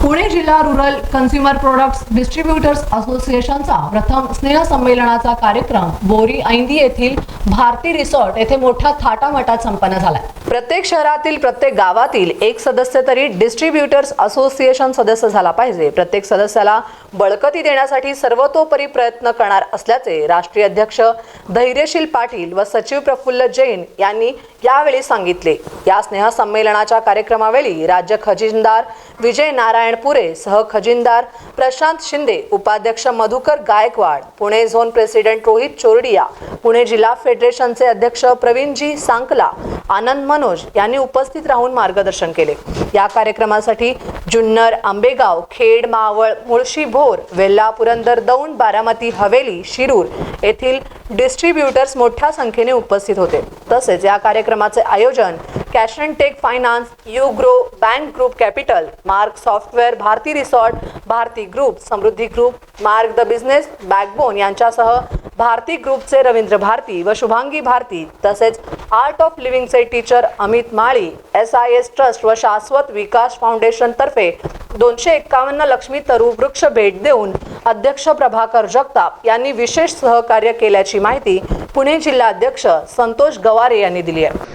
पुणे जिल्हा rural consumer products distributors असोसिएशनचा प्रथम स्नेह संमेलनाचा कार्यक्रम बोरी ऐंदी येथील भारती रिसॉर्ट येथे मोठ्या थाटामाटात संपन्न झालाय प्रत्येक शहरातील प्रत्येक गावातील एक सदस्य तरी डिस्ट्रीब्युटर्स असोसिएशन सदस्य झाला पाहिजे. प्रत्येक सदस्याला बळकटी देण्यासाठी सर्वतोपरी प्रयत्न करणार असल्याचे राष्ट्रीय अध्यक्ष धैर्यशील पाटील व सचिव प्रफुल्ल जैन यांनी यावेळी सांगितले. या स्नेह संमेलनाच्या कार्यक्रमावेळी राज्य खजिनदार विजय नारायण पुरे सहखजिनदार प्रशांत शिंदे उपाध्यक्ष मधुकर गायकवाड पुणे झोन प्रेसिडेंट रोहित चोरडिया पुणे जिल्हा फेडरेशनचे अध्यक्ष प्रवीणजी सांकला आनंद मनोज यांनी उपस्थित राहून मार्गदर्शन केले. या कार्यक्रमासाठी जुन्नर आंबेगाव खेड मावळ मुळशी भोर वेल्ला पुरंदर दौंड बारामती हवेली शिरूर येथील डिस्ट्रीब्युटर्स मोठ्या संख्येने उपस्थित होते. तसेच या कार्यक्रमाचे आयोजन cash and tech finance U grow bank group capital mark software Bharati resort Bharati group Samruddhi group mark the business backbone यांच्यासह भारती ग्रुपचे रवींद्र भारती व शुभांगी भारती तसेच art of लिव्हिंगचे teacher Amit Mali S I S trust व शाश्वत विकास फाउंडेशनतर्फे दोनशे एक्कावन्न लक्ष्मी तरू वृक्ष भेट देऊन अध्यक्ष प्रभाकर जगताप यांनी विशेष सहकार्य केल्याची माहिती पुणे जिल्हा अध्यक्ष संतोष गवारे यांनी दिली आहे.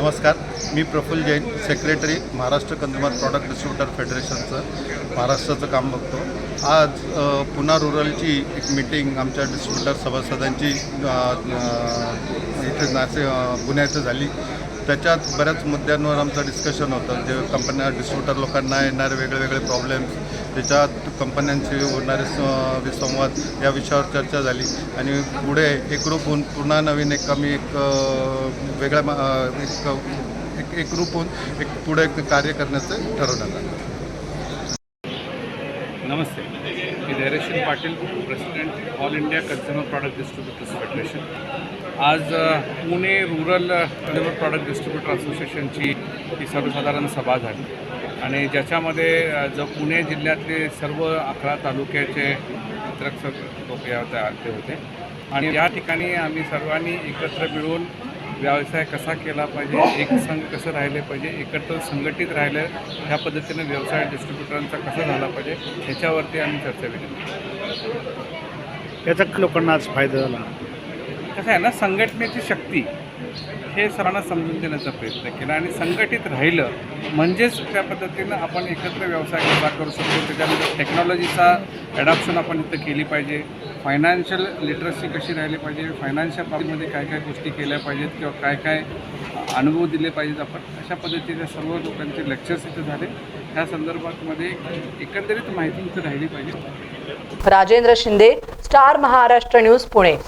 नमस्कार मी Praful Jain secretary Maharashtra consumer product distributor फेडरेशनचं महाराष्ट्राचं काम बघतो. आज पुन्हा रुरलची एक मीटिंग आमच्या डिस्ट्रीब्युटर सभासदांची इथे नासे पुण्याचं झाली. त्याच्यात बऱ्याच मुद्द्यांवर आमचं डिस्कशन होतं. जे कंपन्या डिस्ट्रीब्युटर लोकांना येणारे वेगळेवेगळे प्रॉब्लेम्स त्याच्यात कंपन्यांशी होणारे स- विसंवाद या विषयावर चर्चा झाली. आणि पुढे एकरूप होऊन पुन्हा नवीन एक आम्ही एक वेगळ्या मा- एक एक एकरूप होऊन एक पुढे एक कार्य करण्याचं ठरवण्यात आलं. नमस्ते. मी Dhairyasheel Patil president all India consumer product distributors federation आज Pune rural consumer product distributor असोसिएशनची ही सर्वसाधारण सभा झाली. आणि ज्याच्यामध्ये जर जो पुणे जिल्ह्यातले सर्व अकरा तालुक्याचे वितरक लोक या आले होते. आणि या ठिकाणी आम्ही सर्वांनी एकत्र मिळून व्यवसाय कसा केला पाहिजे एक संघ कसं राहिले पाहिजे एकत्र संघटित राहिलं ह्या पद्धतीनं व्यवसाय डिस्ट्रीब्युटरांचा कसा झाला पाहिजे ह्याच्यावरती आम्ही चर्चा केली. याचा लोकांना आज फायदा झाला. कसं आहे ना संघटनेची शक्ती हे सर्वांना समजून देण्याचा प्रयत्न केला आणि संघटित राहिलं म्हणजेच त्या पद्धतीनं आपण एकत्र व्यवसाय कसा करू शकतो. त्याच्यानंतर टेक्नॉलॉजीचा ॲडॉप्शन आपण इथं केली पाहिजे. फायनान्शियल लिटरसी कशी राहिली पाहिजे? फायनान्शियल बाबतीमध्ये काय काय गोष्टी केल्या पाहिजेत किंवा काय काय अनुभव दिले पाहिजेत आपण? अशा पद्धतीने सर्व लोकांचे लेक्चर्स इथे झाले. ह्या संदर्भातमध्ये एकंदरीत माहिती इथं राहिली पाहिजे. Rajendra Shinde Star Maharashtra News Pune.